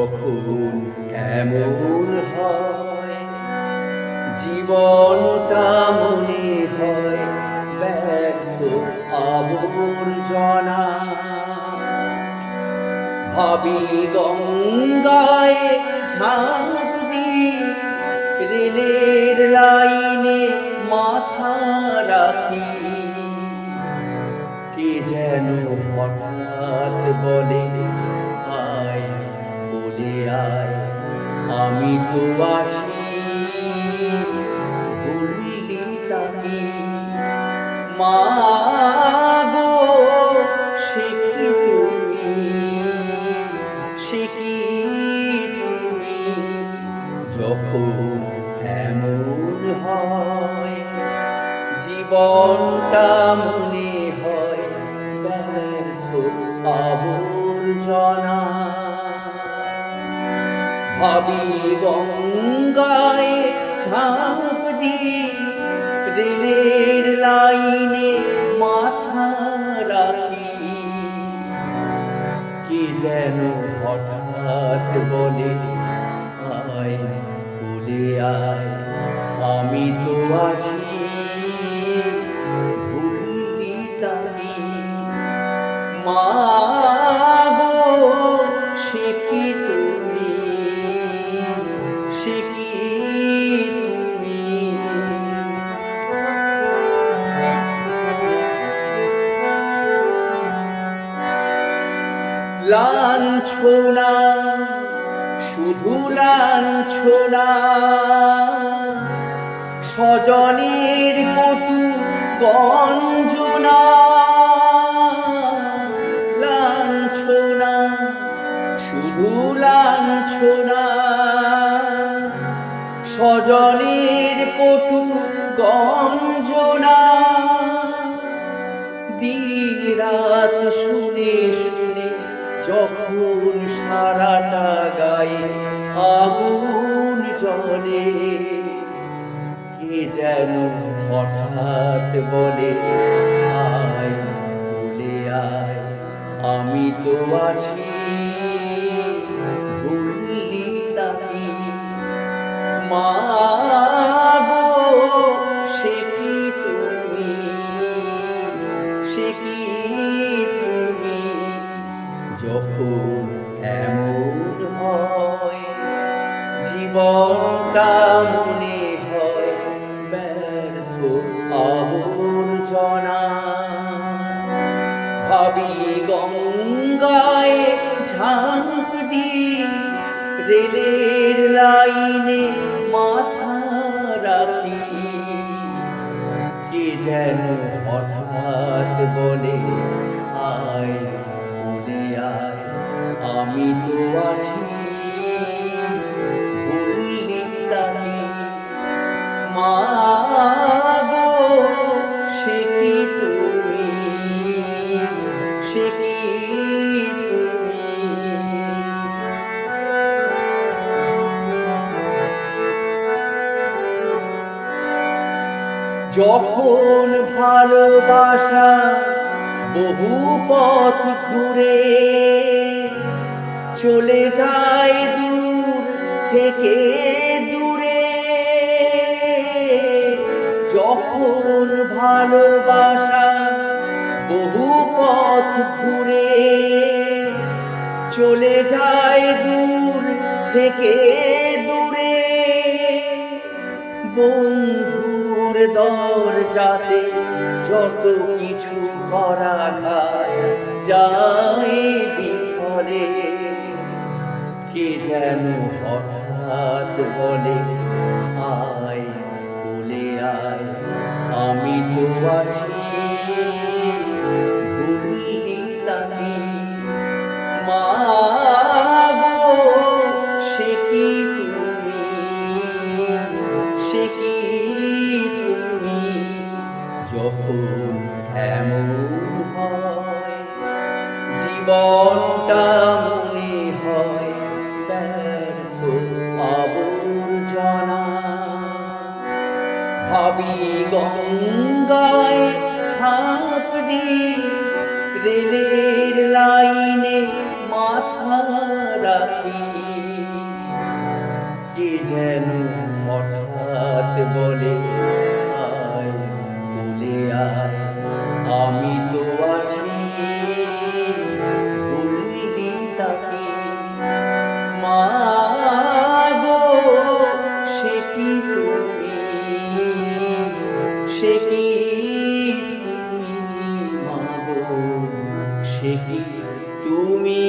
যখন এমন হয়? জীবনটা মনে হয় ব্যর্থ আবর্জনা। ভাবি গঙ্গায় ঝাঁপ দিই, রেলের লাইনে মাথা রাখি। কে যেন হঠাৎ বলে আয় আমি তো আছি। তাকে মা গো, সে কি তুমি? সে তুমি? যখন এমন হয়, জীবনটা মনে হয় ব্যর্থ আবর্জনা। ভাবি গঙ্গায় ঝাঁপ দিই। রেলের লাইনে মাথা রাখি। কি যেন হঠাৎ বলে, আয় বলে আয়। আমি তো আছি লাঞ্ছনা শুধু লাঞ্ছনা স্বজনের কটু গঞ্জনা লাঞ্ছনা শুধু লাঞ্ছনা স্বজনের কটু গঞ্জনা যখন সারাটা গায়ে আগুন জ্বলে, কে যেন হঠাৎ বলে, আয় আয়, আমি তো আছি তাকে মা সে কি তুমি? সে কি যখন এমন হয় জীবনটা মনে হয়। ব্যর্থ আবর্জনা ভাবি গঙ্গায় ঝাঁপ দিই রেলের লাইনে মাথা রাখি, কে যেন হঠাৎ বলে, আয় আমি তো আছি তাকে মা সে তুমি? সে যখন ভালোবাসা বহু পথ ঘুরে চলে যায় দূর থেকে দূরে। যখন ভালোবাসা বহু পথ ঘুরে চলে যায় দূর থেকে দূরে। বন্ধুর দরজাতে যত কিছু করা যায় বিফলে। কে যেন হঠাৎ বলে, আয় বলে আয়, আমি তো আছি ভুললি তাকে মা সে কি তুমি? সে কি তুমি? যখন এমন হয়, জীবনটা মনে হয় মাগো সে কি তুমি? সে কি তুমি